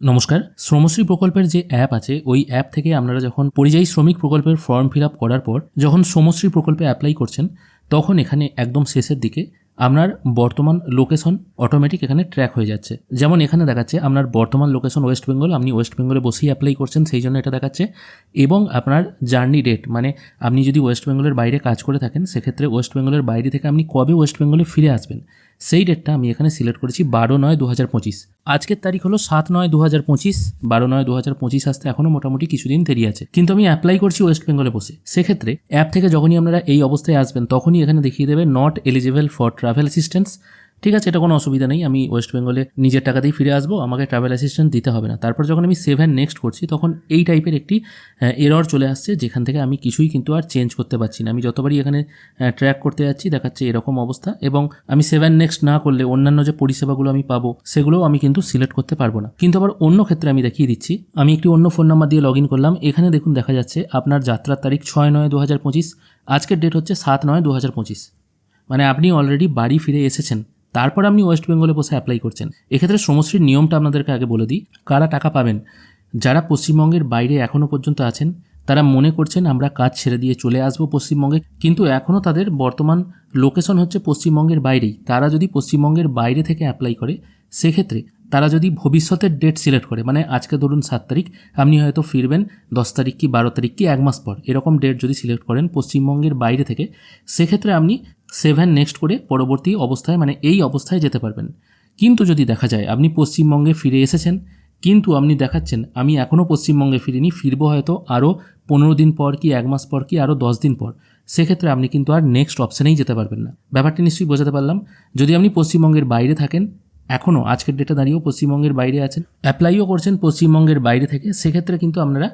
নমস্কার। শ্রমশ্রী প্রকল্পের যে অ্যাপ আছে, ওই অ্যাপ থেকে আপনারা যখন পরিযায়ী শ্রমিক প্রকল্পের ফর্ম ফিল আপ করার পর যখন শ্রমশ্রী প্রকল্পে অ্যাপ্লাই করছেন, তখন এখানে একদম শেষের দিকে আপনার বর্তমান লোকেশন অটোমেটিক এখানে ট্র্যাক হয়ে যাচ্ছে। যেমন এখানে দেখাচ্ছে, আপনার বর্তমান লোকেশন ওয়েস্ট বেঙ্গল আপনি ওয়েস্ট বেঙ্গলে বসেই অ্যাপ্লাই করছেন, সেই জন্য এটা দেখাচ্ছে। এবং আপনার জার্নি ডেট মানে আপনি যদি ওয়েস্ট বেঙ্গলের বাইরে কাজ করে থাকেন, সেক্ষেত্রে ওয়েস্ট বেঙ্গলের বাইরে থেকে আপনি কবে ওয়েস্ট বেঙ্গলে ফিরে আসবেন? সেই ডেটটা আমি এখানে সিলেক্ট করেছি বারো নয় দু হাজার পঁচিশ। আজকের তারিখ হলো সাত নয় দু হাজার পঁচিশ, বারো নয় দু হাজার পঁচিশ আসতে এখনও মোটামুটি কিছুদিন দেরি আছে। কিন্তু আমি অ্যাপ্লাই করছি ওয়েস্ট বেঙ্গলে বসে। সেক্ষেত্রে অ্যাপ থেকে যখনই আপনারা এই অবস্থায় আসবেন, তখনই এখানে দেখিয়ে দেবে not eligible for travel assistance ঠিক আছে, এটা কোনো অসুবিধা নেই, আমি ওয়েস্ট বেঙ্গলে নিজের টাকাতেই ফিরে আসব, আমাকে ট্রাভেল অ্যাসিস্ট্যান্ট দিতে হবে না। তারপর যখন আমি সেভ অ্যান্ড নেক্সট করছি, তখন এই টাইপের একটি এরর চলে আসছে, যেখান থেকে আমি কিছুই কিন্তু আর চেঞ্জ করতে পারছি না। আমি যতবারই এখানে ট্র্যাক করতে যাচ্ছি, দেখাচ্ছে এরকম অবস্থা এবং আমি সেভ অ্যান্ড নেক্সট না করলে অন্যান্য যে পরিষেবাগুলো আমি পাবো, সেগুলোও আমি কিন্তু সিলেক্ট করতে পারব না। কিন্তু আবার অন্য ক্ষেত্রে আমি দেখিয়ে দিচ্ছি, আমি একটি অন্য ফোন নাম্বার দিয়ে লগ ইন করলাম, এখানে দেখুন দেখা যাচ্ছে আপনার যাত্রার তারিখ ছয় নয় দু হাজার পঁচিশ, আজকের ডেট হচ্ছে সাত নয় দু হাজার পঁচিশ। মানে আপনি অলরেডি বাড়ি ফিরে এসেছেন। তারপর আপনি ওয়েস্ট বেঙ্গলে বসে অ্যাপ্লাই করছেন। এক্ষেত্রে সমশ্রীর নিয়মটা আপনাদেরকে আগে বলে দিই। কারা টাকা পাবেন? যারা পশ্চিমবঙ্গের বাইরে এখনও পর্যন্ত আছেন, তারা মনে করছেন আমরা কাজ ছেড়ে দিয়ে চলে আসব পশ্চিমবঙ্গে, কিন্তু এখনও তাদের বর্তমান লোকেশন হচ্ছে পশ্চিমবঙ্গের বাইরেই। তারা যদি পশ্চিমবঙ্গের বাইরে থেকে অ্যাপ্লাই করে, সেক্ষেত্রে তারা যদি ভবিষ্যতের ডেট সিলেক্ট করে মানে আজকে ধরুন সাত তারিখ, আপনি হয়তো ফিরবেন দশ তারিখ কি বারো তারিখ কি এক মাস পর, এরকম ডেট যদি সিলেক্ট করেন পশ্চিমবঙ্গের বাইরে থেকে, সেক্ষেত্রে আপনি সেভেন নেক্সট করে পরবর্তী অবস্থায় মানে এই অবস্থায় যেতে পারবেন। কিন্তু যদি দেখা যায় আপনি পশ্চিমবঙ্গে ফিরে এসেছেন, কিন্তু আপনি দেখাচ্ছেন, আমি এখনও পশ্চিমবঙ্গে ফিরিনি, ফিরবো হয়তো আরও পনেরো দিন পর কি, এক মাস পর কি আরও দশ দিন পর, সেক্ষেত্রে আপনি কিন্তু আর নেক্সট অপশানেই যেতে পারবেন না। ব্যাপারটি নিশ্চয়ই বোঝাতে পারলাম। যদি আপনি পশ্চিমবঙ্গের বাইরে থাকেন এখনও আজকের ডেটে দাঁড়িয়েও পশ্চিমবঙ্গের বাইরে আছেন। অ্যাপ্লাইও করছেন পশ্চিমবঙ্গের বাইরে থেকে। সেক্ষেত্রে কিন্তু আপনারা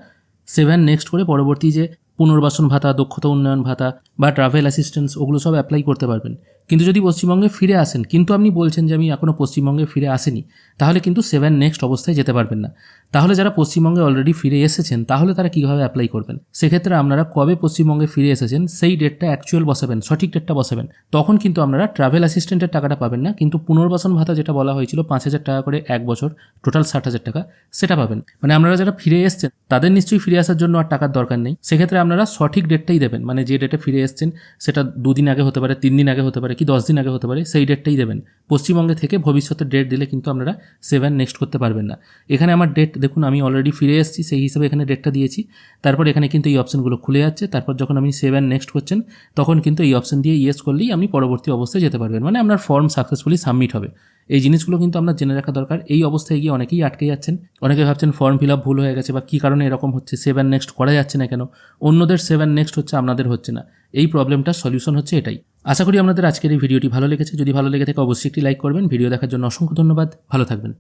সেভেন নেক্সট করে পরবর্তী যে পুনর্বাসন ভাতা, দক্ষতা উন্নয়ন ভাতা বা ট্রাভেল অ্যাসিস্ট্যান্স ওগুলো সব অ্যাপ্লাই করতে পারবেন। কিন্তু যদি পশ্চিমবঙ্গে ফিরে আসেন, কিন্তু আপনি বলছেন যে আমি এখনও পশ্চিমবঙ্গে ফিরে আসেনি, তাহলে কিন্তু সেভেন নেক্সট অবস্থায় যেতে পারবেন না। তাহলে যারা পশ্চিমবঙ্গে অলরেডি ফিরে এসেছেন, তাহলে তারা কীভাবে অ্যাপ্লাই করবেন? সেক্ষেত্রে আপনারা কবে পশ্চিমবঙ্গে ফিরে এসেছেন, সেই ডেটটা অ্যাকচুয়াল বসাবেন, সঠিক ডেটটা বসাবেন। তখন কিন্তু আপনারা ট্রাভেল অ্যাসিস্ট্যান্টের টাকাটা পাবেন না, কিন্তু পুনর্বাসন ভাতা যেটা বলা হয়েছিল, পাঁচ হাজার টাকা করে এক বছর টোটাল ষাট হাজার টাকা, সেটা পাবেন। মানে আপনারা যারা ফিরে এসছেন, তাদের নিশ্চয়ই ফিরে আসার জন্য আর টাকার দরকার নেই। সেক্ষেত্রে আপনারা সঠিক ডেটটাই দেবেন। মানে যে ডেটে ফিরে এসছেন, সেটা দুদিন আগে হতে পারে তিন দিন আগে হতে পারে কি, দশ দিন আগে হতে পারে, সেই ডেটটাই দেবেন। পশ্চিমবঙ্গে থেকে ভবিষ্যতের ডেট দিলে কিন্তু আপনারা সেভেন নেক্সট করতে পারবেন না। এখানে আমার ডেট দেখুন, আমি অলরেডি ফিরে এসেছি, সেই হিসাবে এখানে ডেটটা দিয়েছি। তারপর এখানে কিন্তু এই অপশানগুলো খুলে যাচ্ছে। তারপর যখন আপনি সেভেন নেক্সট করছেন, তখন কিন্তু এই অপশান দিয়ে ইয়েস করলেই আপনি পরবর্তী অবস্থায় যেতে পারবেন। মানে আপনার ফর্ম সাকসেসফুলি সাবমিট হবে। এই জিনিসগুলো কিন্তু আপনার জেনে রাখা দরকার। এই অবস্থায় গিয়ে অনেকেই আটকে যাচ্ছেন। অনেকে ভাবছেন ফর্ম ফিল আপ ভুল হয়ে গেছে বা কী কারণে এরকম হচ্ছে সেভেন নেক্সট করা যাচ্ছে না কেন? অন্যদের সেভেন নেক্সট হচ্ছে, আপনাদের হচ্ছে না। এই প্রবলেমটার সলিউশন হচ্ছে এটাই। আশা করি আপনাদের আজকের এই ভিডিওটি ভালো লেগেছে। যদি ভালো লেগে থাকে, অবশ্যই একটি লাইক করবেন। ভিডিও দেখার জন্য অসংখ্য ধন্যবাদ। ভালো থাকবেন।